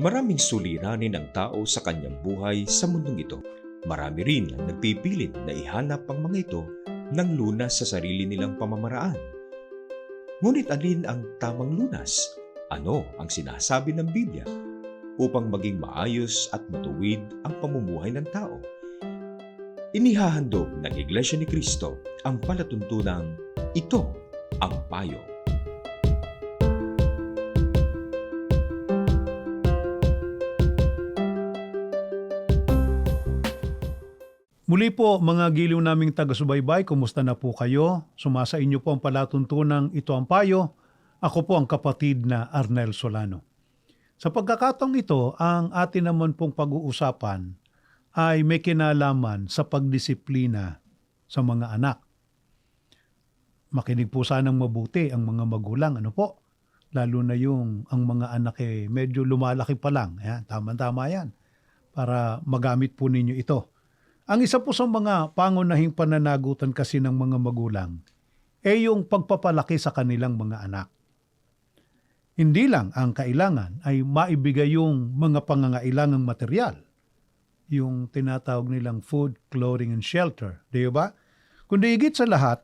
Maraming suliranin ang tao sa kanyang buhay sa mundong ito. Marami rin ang nagpipilit na ihanap ang mga ito ng lunas sa sarili nilang pamamaraan. Ngunit alin ang tamang lunas? Ano ang sinasabi ng Biblia upang maging maayos at matuwid ang pamumuhay ng tao? Inihahandog ng Iglesia ni Cristo ang palatuntunang ito ang payo. Muli po mga giliw naming taga-subaybay, kumusta na po kayo? Sumasa inyo po ang palatuntunang ito ang payo. Ako po ang kapatid na Arnel Solano. Sa pagkakataong ito, ang atin naman pong pag-uusapan ay may kinalaman sa pagdisiplina sa mga anak. Makinig po sanang mabuti ang mga magulang, ano po? Lalo na yung ang mga anak eh medyo lumalaki pa lang. Yan, tama-tama yan. Para magamit po ninyo ito. Ang isa po sa mga pangunahing pananagutan kasi ng mga magulang ay yung pagpapalaki sa kanilang mga anak. Hindi lang ang kailangan ay maibigay yung mga pangangailangang material, yung tinatawag nilang food, clothing, and shelter, di ba? Kundi higit sa lahat,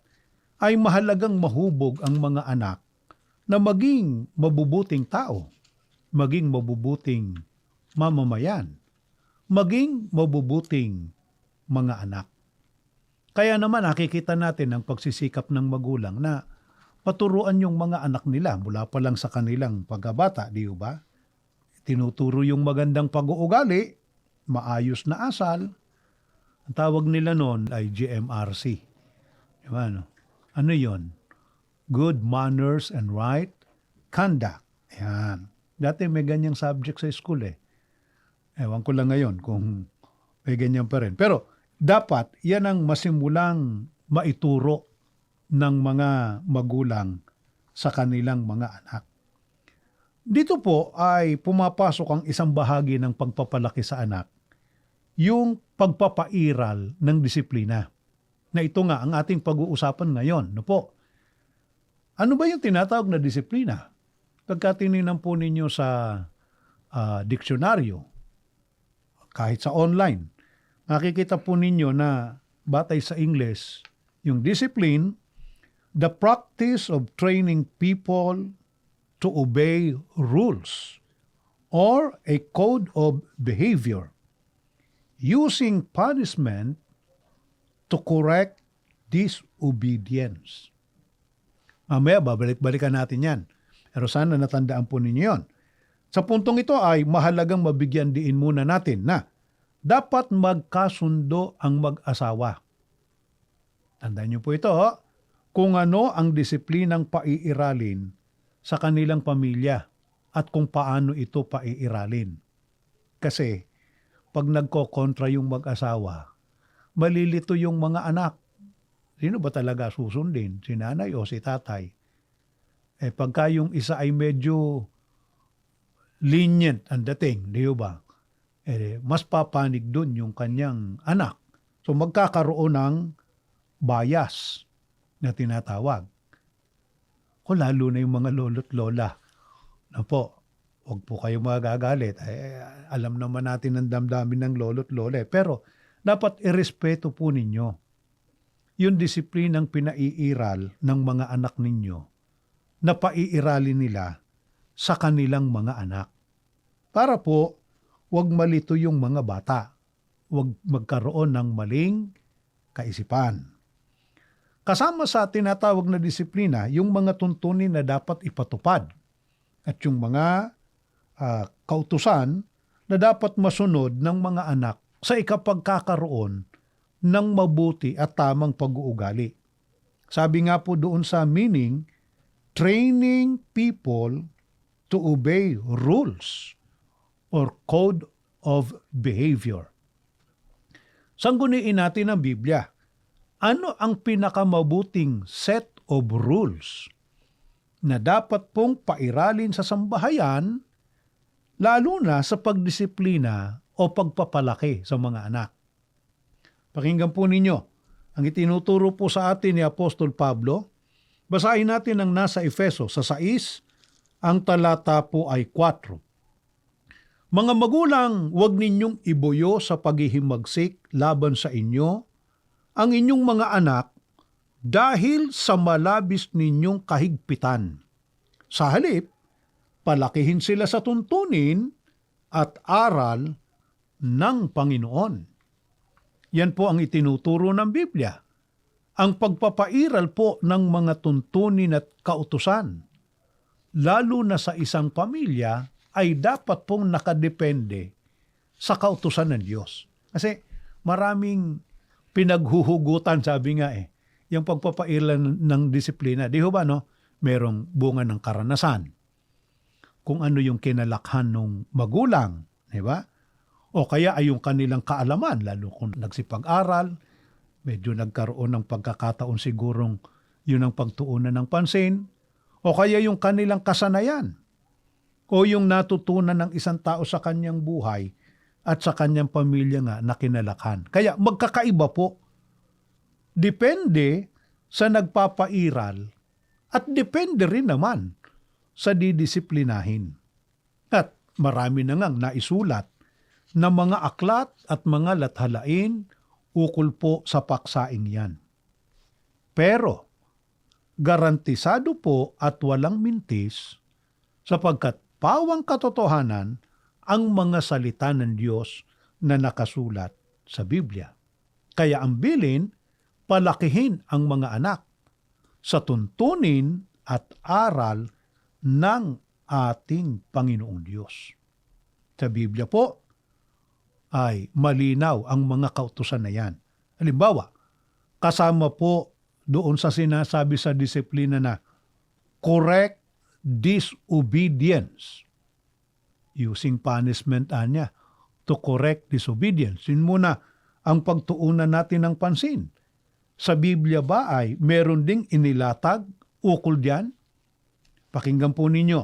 ay mahalagang mahubog ang mga anak na maging mabubuting tao, maging mabubuting mamamayan, maging mabubuting mga anak. Kaya naman nakikita natin ang pagsisikap ng magulang na paturuan yung mga anak nila mula pa lang sa kanilang pagkabata, di ba? Tinuturo yung magandang pag-uugali, maayos na asal. Ang tawag nila noon ay GMRC. Di ba, no? Ano yon? Good manners and right conduct. Yan. Dati may ganyang subject sa school eh. Ewan ko lang ngayon kung may ganyan pa rin. Pero dapat yan ang masimulang maituro ng mga magulang sa kanilang mga anak. Dito po ay pumapasok ang isang bahagi ng pagpapalaki sa anak, yung pagpapairal ng disiplina. Na ito nga ang ating pag-uusapan ngayon. No po? Ano ba yung tinatawag na disiplina? Pagka tinignan po ninyo sa ah, diksyonaryo, kahit sa online, makikita po ninyo na batay sa English, yung discipline, the practice of training people to obey rules or a code of behavior using punishment to correct disobedience. Mamaya, babalik-balikan natin yan. Pero sana natandaan po ninyo yon. Sa puntong ito ay mahalagang mabigyan diin muna natin na dapat magkasundo ang mag-asawa. Tandaan niyo po ito, ho, kung ano ang disiplinang paiiralin sa kanilang pamilya at kung paano ito paiiralin. Kasi pag nagkokontra yung mag-asawa, malilito yung mga anak. Sino ba talaga susundin? Si nanay o si tatay? Eh pagka yung isa ay medyo lenient ang dating, di ba? Eh, mas papanig dun yung kanyang anak. So magkakaroon ng bias na tinatawag. O lalo na yung mga lolo't lola. Na po, huwag po kayo magagalit. Eh, alam naman natin ang damdamin ng lolo't lola. eh. Pero dapat irespeto po ninyo yung disiplinang pinaiiral ng mga anak ninyo na paiiralin nila sa kanilang mga anak. Para po huwag malito yung mga bata. Huwag magkaroon ng maling kaisipan. Kasama sa tinatawag na disiplina, yung mga tuntunin na dapat ipatupad at yung mga ah, kautusan na dapat masunod ng mga anak sa ikapagkakaroon ng mabuti at tamang pag-uugali. Sabi nga po doon sa meaning, training people to obey rules or code of behavior. Sangguniin natin ang Biblia. Ano ang pinakamabuting set of rules na dapat pong pairalin sa sambahayan lalo na sa pagdisiplina o pagpapalaki sa mga anak? Pakinggan po ninyo ang itinuturo po sa atin ni Apostol Pablo. Basahin natin ang nasa Efeso sa 6, ang talata po ay 4. Mga magulang, huwag ninyong ibuyo sa paghihimagsik laban sa inyo ang inyong mga anak dahil sa malabis ninyong kahigpitan. Sa halip, palakihin sila sa tuntunin at aral ng Panginoon. Yan po ang itinuturo ng Biblia. Ang pagpapairal po ng mga tuntunin at kautusan, lalo na sa isang pamilya, ay dapat pong nakadepende sa kautusan ng Diyos. Kasi maraming pinaghuhugutan, sabi nga eh, yung pagpapairal ng disiplina. Di ba, no? Merong bunga ng karanasan. Kung ano yung kinalakhan ng magulang, di ba? O kaya ay yung kanilang kaalaman, lalo kung nagsipag-aral, medyo nagkaroon ng pagkakataon sigurong yun ang pagtuunan ng pansin, o kaya yung kanilang kasanayan, o yung natutunan ng isang tao sa kanyang buhay at sa kanyang pamilya nga na kinalakhan. Kaya magkakaiba po. Depende sa nagpapairal at depende rin naman sa didisiplinahin. At marami na ngang naisulat na mga aklat at mga lathalain ukol po sa paksaing yan. Pero, garantisado po at walang mintis sapagkat pawang katotohanan ang mga salita ng Diyos na nakasulat sa Biblia. Kaya ang bilin, palakihin ang mga anak sa tuntunin at aral ng ating Panginoong Diyos. Sa Biblia po ay malinaw ang mga kautusan na yan. Halimbawa, kasama po doon sa sinasabi sa disiplina na correct disobedience. Using punishment anya to correct disobedience. Yun muna ang pagtuunan natin ng pansin. Sa Biblia ba ay meron ding inilatag ukol diyan? Pakinggan po ninyo.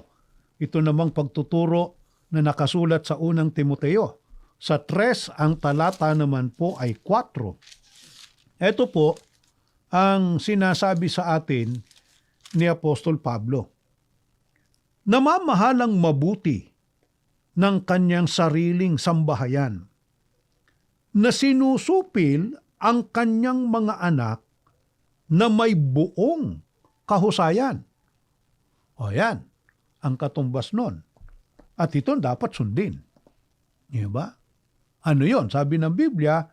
Ito namang pagtuturo na nakasulat sa unang Timoteo. Sa 3, ang talata naman po ay 4. Ito po ang sinasabi sa atin ni Apostol Pablo. Namamahalang mabuti ng kanyang sariling sambahayan na sinusupil ang kanyang mga anak na may buong kahusayan. O yan, ang katumbas nun. At ito dapat sundin. Di ba? Ano yon? Sabi ng Biblia,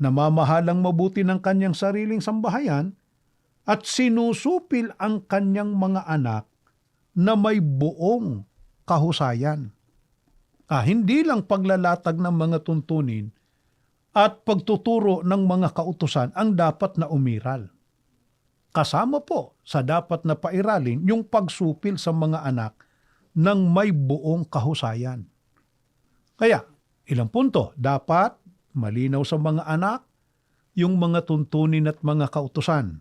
namamahalang mabuti ng kanyang sariling sambahayan at sinusupil ang kanyang mga anak na may buong kahusayan. Ah, hindi lang paglalatag ng mga tuntunin at pagtuturo ng mga kautusan ang dapat na umiral. Kasama po sa dapat na pairalin yung pagsupil sa mga anak ng may buong kahusayan. Kaya, ilang punto, dapat malinaw sa mga anak yung mga tuntunin at mga kautusan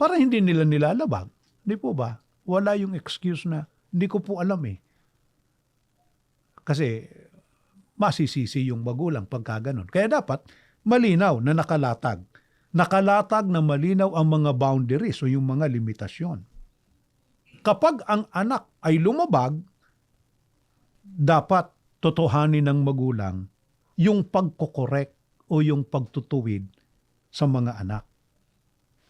para hindi nila nilalabag. Di po ba? Wala yung excuse na hindi ko po alam eh. Kasi masisisi yung magulang pagka ganun. Kaya dapat malinaw na nakalatag. Nakalatag na malinaw ang mga boundaries o yung mga limitasyon. Kapag ang anak ay lumabag, dapat totohanin ng magulang yung pagkokorek o yung pagtutuwid sa mga anak.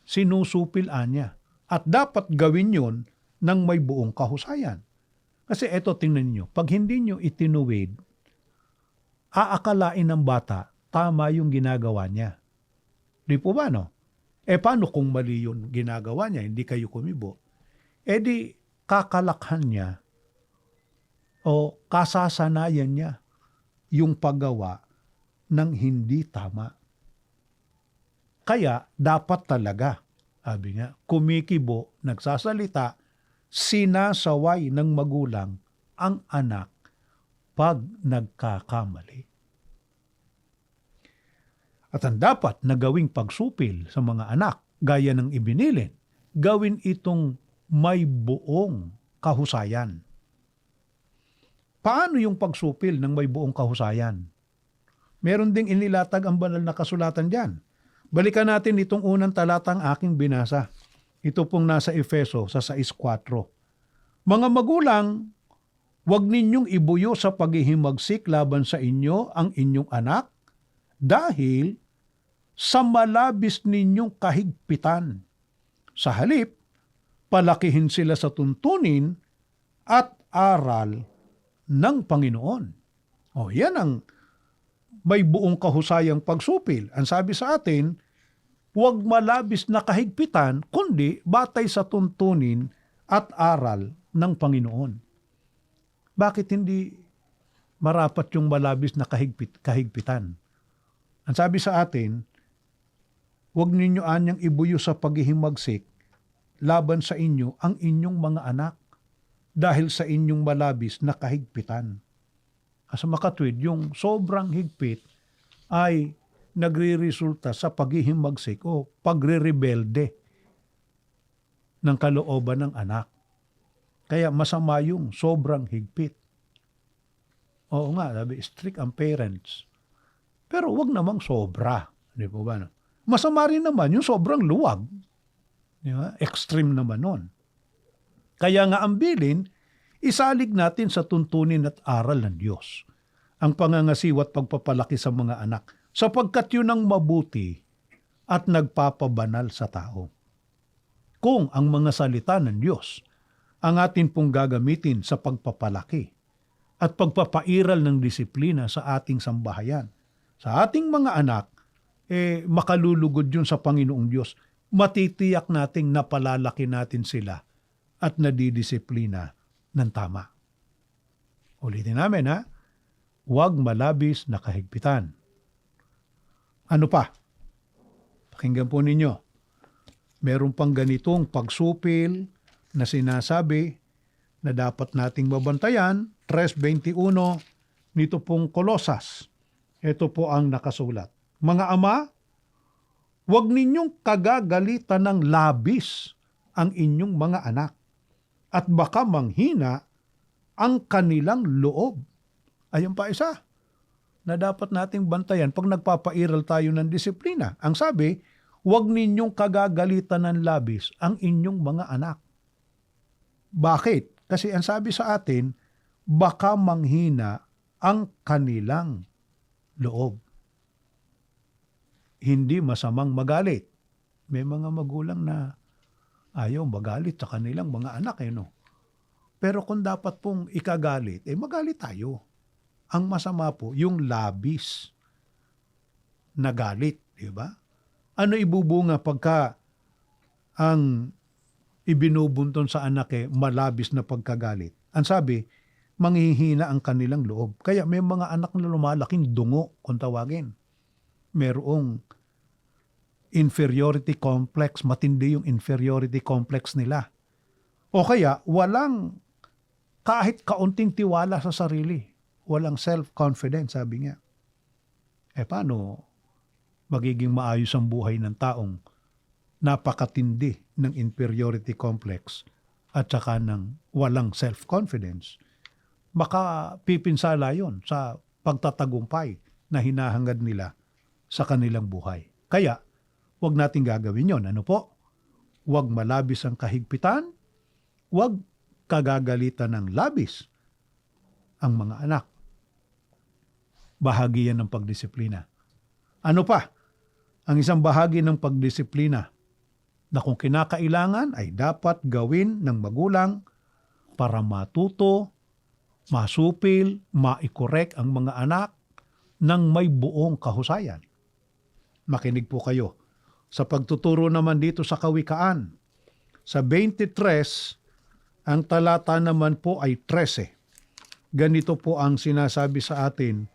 Sinusupil niya. At dapat gawin yon ng may buong kahusayan. Kasi eto tingnan niyo, pag hindi niyo itinuwid, aakalain ng bata tama yung ginagawa niya. Di po ba no? Eh paano kung mali yung ginagawa niya, hindi kayo kumibo? Eh di kakalakhan niya o kasasanayan niya yung paggawa ng hindi tama. Kaya dapat talaga, sabi nga, kumikibo, nagsasalita, sinasaway ng magulang ang anak pag nagkakamali. At ang dapat na gawing pagsupil sa mga anak, gaya ng ibinilin, gawin itong may buong kahusayan. Paano yung pagsupil ng may buong kahusayan? Meron ding inilatag ang banal na kasulatan dyan. Balikan natin itong unang talatang aking binasa. Ito pong nasa Efeso sa 6.4. Mga magulang, Huwag ninyong ibuyo sa paghihimagsik laban sa inyo ang inyong anak dahil sa malabis ninyong kahigpitan. Sa halip, palakihin sila sa tuntunin at aral ng Panginoon. O yan ang may buong kahusayang pagsupil. Ang sabi sa atin, huwag malabis na kahigpitan, kundi batay sa tuntunin at aral ng Panginoon. Bakit hindi marapat yung malabis na kahigpit, kahigpitan? Ang sabi sa atin, huwag ninyo anyang ibuyo sa paghihimagsik laban sa inyo ang inyong mga anak dahil sa inyong malabis na kahigpitan. Asa makatwid, yung sobrang higpit ay nagre-resulta sa paghihimagsik o pagre-rebelde ng kalooban ng anak. Kaya masama yung sobrang higpit. Oo nga, sabi, strict ang parents. Pero wag namang sobra. Di po ba? no? Masama rin naman yung sobrang luwag. Di ba? Extreme naman nun. Kaya nga ang bilin, isalig natin sa tuntunin at aral ng Diyos. Ang pangangasiwa at pagpapalaki sa mga anak sapagkat yun ang mabuti at nagpapabanal sa tao. Kung ang mga salita ng Diyos ang atin pong gagamitin sa pagpapalaki at pagpapairal ng disiplina sa ating sambahayan, sa ating mga anak, eh, makalulugod yun sa Panginoong Diyos. Matitiyak nating napalalaki natin sila at nadidisiplina ng tama. Ulitin namin ha, huwag malabis na kahigpitan. Ano pa? Pakinggan po ninyo. Meron pang ganitong pagsupil na sinasabi na dapat nating mabantayan, 3.21, nito pong Kolosas. Ito po ang nakasulat. Mga ama, huwag ninyong kagagalitan ng labis ang inyong mga anak at baka manghina ang kanilang loob. Ayun pa isa na dapat nating bantayan pag nagpapairal tayo ng disiplina. Ang sabi, huwag ninyong kagagalitan ng labis ang inyong mga anak. Bakit? Kasi ang sabi sa atin, baka manghina ang kanilang loob. Hindi masamang magalit. May mga magulang na ayaw magalit sa kanilang mga anak eh no. Pero kung dapat pong ikagalit, eh magalit tayo. Ang masama po, yung labis na galit, di ba? Ano ibubunga pagka ang ibinubunton sa anak eh malabis na pagkagalit? Ang sabi, manghihina ang kanilang loob. Kaya may mga anak na lumalaking dungo, kung tawagin. Merong inferiority complex, matindi yung inferiority complex nila. O kaya, walang kahit kaunting tiwala sa sarili. Walang self-confidence, sabi niya. Eh paano magiging maayos ang buhay ng taong napakatindi ng inferiority complex at saka ng walang self-confidence? Baka pipinsala yon sa pagtatagumpay na hinahangad nila sa kanilang buhay. Kaya, wag nating gagawin yon. Ano po? Huwag malabis ang kahigpitan, huwag kagagalitan ng labis ang mga anak. Bahagi yan ng pagdisiplina. Ano pa? Ang isang bahagi ng pagdisiplina na kung kinakailangan ay dapat gawin ng magulang para matuto, masupil, maikorek ang mga anak ng may buong kahusayan. Makinig po kayo sa pagtuturo naman dito sa kawikaan. Sa 23, ang talata naman po ay 13. Ganito po ang sinasabi sa atin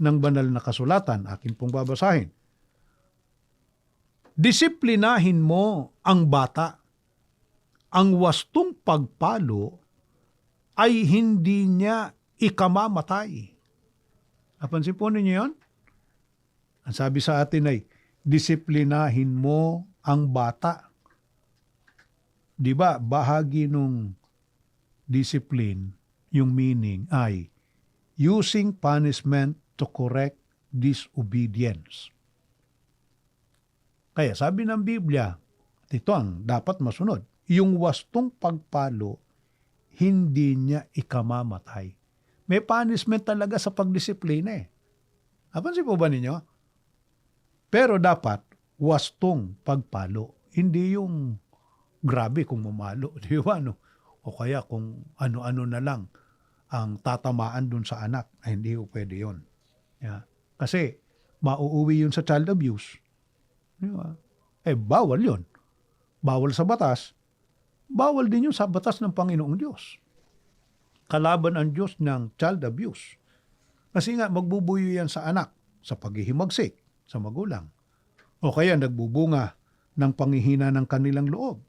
ng banal na kasulatan. Akin pong babasahin. Disiplinahin mo ang bata. Ang wastong pagpalo ay hindi niya ikamamatay. Napansin po ninyo yun? Ang sabi sa atin ay, disiplinahin mo ang bata. Di ba, bahagi nung discipline, yung meaning ay using punishment to correct disobedience. Kaya sabi ng Biblia, ito ang dapat masunod, yung wastong pagpalo, hindi niya ikamamatay. May punishment talaga sa pagdisiplina eh. Napansin po ba ninyo? Pero dapat wastong pagpalo. Hindi yung grabe kung mamalo. Di ba? No? O kaya kung ano-ano na lang ang tatamaan dun sa anak. Ay, hindi po pwede yun. Yeah. Kasi mauuwi yun sa child abuse. Di ba? Eh, bawal yun. Bawal sa batas. Bawal din yun sa batas ng Panginoong Diyos. Kalaban ang Diyos ng child abuse. Kasi nga, magbubuyo yan sa anak sa paghihimagsik sa magulang. O kaya nagbubunga ng panghihina ng kanilang loob.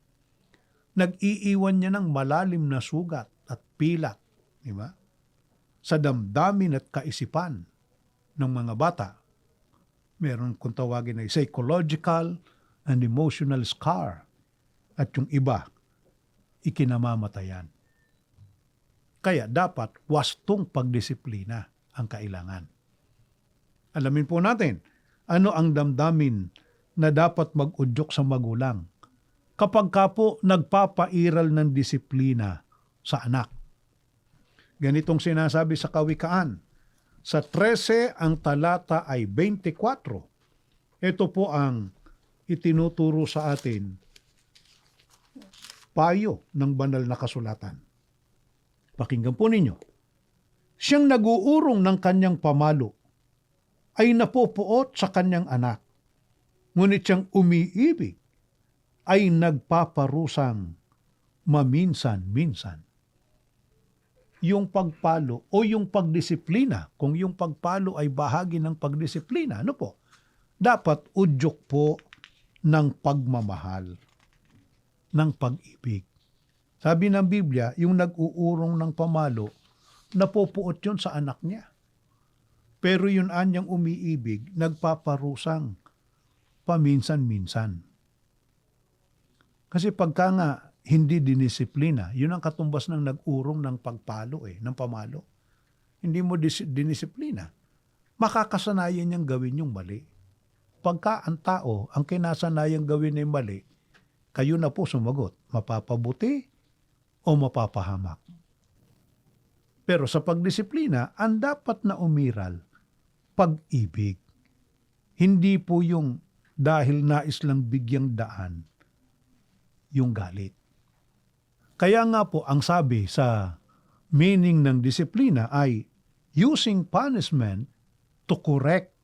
Nag-iiwan niya ng malalim na sugat at pilat, di ba? Sa damdamin at kaisipan ng mga bata. Meron kung tawagin ay psychological and emotional scar. At yung iba, ikinamamatayan. Kaya dapat wastong pagdisiplina ang kailangan. Alamin po natin, ano ang damdamin na dapat mag-udyok sa magulang kapag ka po nagpapairal ng disiplina sa anak. Ganitong sinasabi sa Kawikaan. Sa 13 ang talata ay 24. Ito po ang itinuturo sa atin payo ng banal na kasulatan. Pakinggan po ninyo. Siyang naguurong ng kanyang pamalo ay napupuot sa kanyang anak. Ngunit siyang umiibig ay nagpaparusang maminsan-minsan. Yung pagpalo o yung pagdisiplina, kung yung pagpalo ay bahagi ng pagdisiplina, ano po? Dapat udyok po ng pagmamahal, ng pag-ibig. Sabi ng Biblia, yung nag-uurong ng pamalo, napupuot yun sa anak niya. Pero yun anyang umiibig, nagpaparusang paminsan-minsan. Kasi pagka nga hindi dinisiplina, yun ang katumbas ng nag-urong ng pagpalo eh, ng pamalo. Hindi mo dis- dinisiplina, makakasanayan niyang gawin yung mali. Pagka ang tao, ang kinasanayan gawin ay mali, kayo na po sumagot, mapapabuti o mapapahamak. Pero sa pagdisiplina, ang dapat na umiral, pag-ibig. Hindi po yung dahil nais lang bigyang daan, yung galit. Kaya nga po ang sabi sa meaning ng disiplina ay using punishment to correct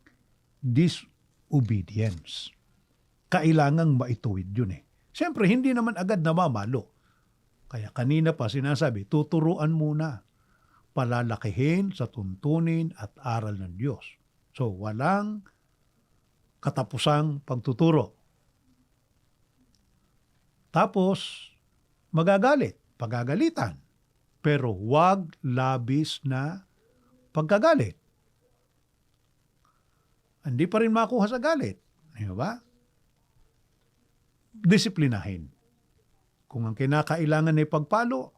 disobedience. Kailangang maituwid yun eh. Siyempre, hindi naman agad namamalo. Kaya kanina pa sinasabi, tuturuan muna. Palalakihin sa tuntunin at aral ng Diyos. So, walang katapusang pagtuturo. Tapos, magagalit, pagagalitan. Pero wag labis na pagkagalit. Hindi pa rin makuha sa galit. Di ba? Disiplinahin. Kung ang kinakailangan ay pagpalo,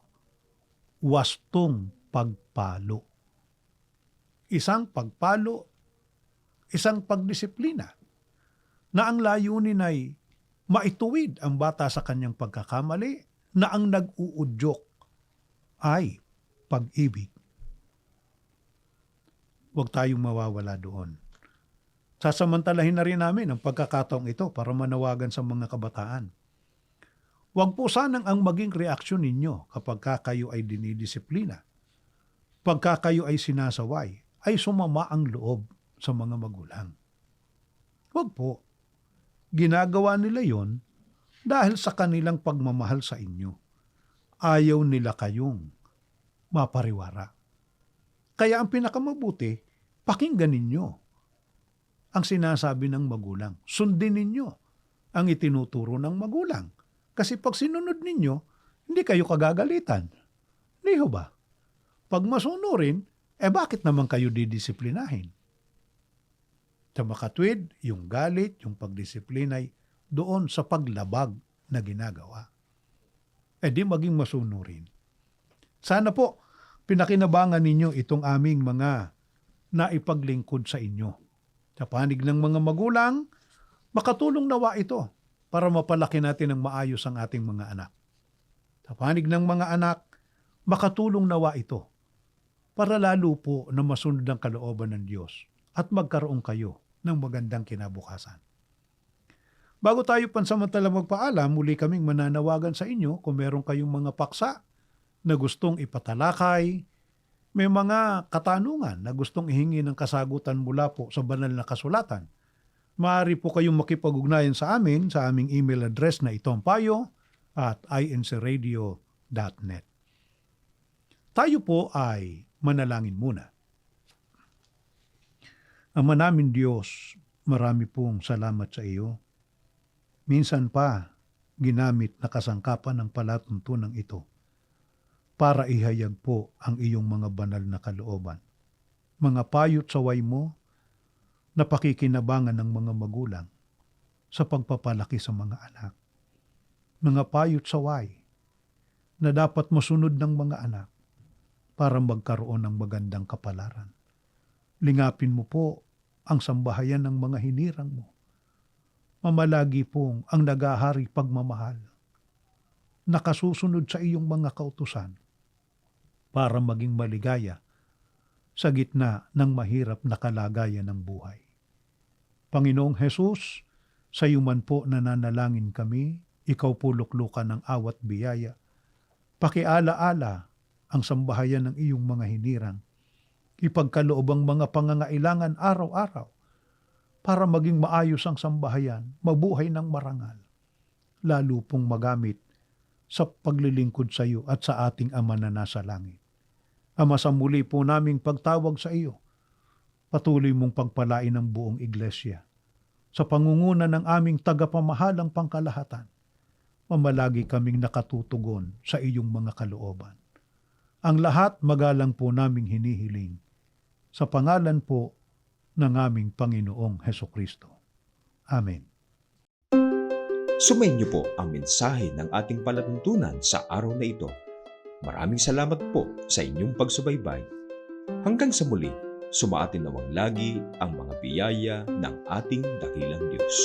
wastong pagpalo. Isang pagpalo, isang pagdisiplina na ang layunin ay maituwid ang bata sa kanyang pagkakamali na ang nag-uudyok ay pag-ibig. Huwag tayong mawawala doon. Sasamantalahin na rin namin ang pagkakataong ito para manawagan sa mga kabataan. Huwag po sanang ang maging reaksyon ninyo kapag ka kayo ay dinidisiplina. Pagka kayo ay sinasaway, ay sumama ang loob sa mga magulang. Huwag po. Ginagawa nila yon dahil sa kanilang pagmamahal sa inyo. Ayaw nila kayong mapariwara. Kaya ang pinakamabuti, pakinggan ninyo ang sinasabi ng magulang. Sundin ninyo ang itinuturo ng magulang. Kasi pag sinunod ninyo, hindi kayo kagagalitan. Hindi ba? Pag masunurin, eh bakit naman kayo didisiplinahin? Sa makatwid, yung galit, yung pagdisiplinay, doon sa paglabag na ginagawa. Eh di maging masunurin. Sana po, pinakinabangan ninyo itong aming mga naipaglingkod sa inyo. Sa panig ng mga magulang, makatulong nawa ito para mapalaki natin ng maayos ang ating mga anak. Sa panig ng mga anak, makatulong nawa ito para lalo po na masunod ang kalooban ng Diyos at magkaroon kayo ng magandang kinabukasan. Bago tayo pansamantala magpaalam, muli kaming mananawagan sa inyo kung meron kayong mga paksa na gustong ipatalakay, may mga katanungan na gustong ihingi ng kasagutan mula po sa banal na kasulatan. Maaari po kayong makipag-ugnayan sa amin sa aming email address na itong payo at incradio.net. Tayo po ay manalangin muna. Ama namin Diyos, marami pong salamat sa iyo. Minsan pa, ginamit na kasangkapan ng palatuntunan ito para ihayag po ang iyong mga banal na kalooban. Mga payot saway mo na pakikinabangan ng mga magulang sa pagpapalaki sa mga anak. Mga payot saway na dapat masunod ng mga anak para magkaroon ng magandang kapalaran. Lingapin mo po ang sambahayan ng mga hinirang mo. Mamalagi pong ang nagahari pagmamahal. Nakasusunod sa iyong mga kautusan para maging maligaya sa gitna ng mahirap na kalagayan ng buhay. Panginoong Hesus, sa iyo man po nananalangin kami, ikaw po luklukan ng awat biyaya. Pakialaala ang sambahayan ng iyong mga hinirang. Ipagkaloob ang mga pangangailangan araw-araw para maging maayos ang sambahayan, mabuhay ng marangal, lalo pong magamit sa paglilingkod sa iyo at sa ating Ama na nasa langit. Ama sa muli po naming pagtawag sa iyo, patuloy mong pagpalain ang buong iglesia. Sa pangunguna ng aming tagapamahalang pangkalahatan, mamalagi kaming nakatutugon sa iyong mga kalooban. Ang lahat magalang po naming hinihiling sa pangalan po ng aming Panginoong Heso Kristo. Amen. Sumayin niyo po ang mensahe ng ating palatuntunan sa araw na ito. Maraming salamat po sa inyong pagsubaybay. Hanggang sa muli, sumaatin nawang lagi ang mga biyaya ng ating dakilang Diyos.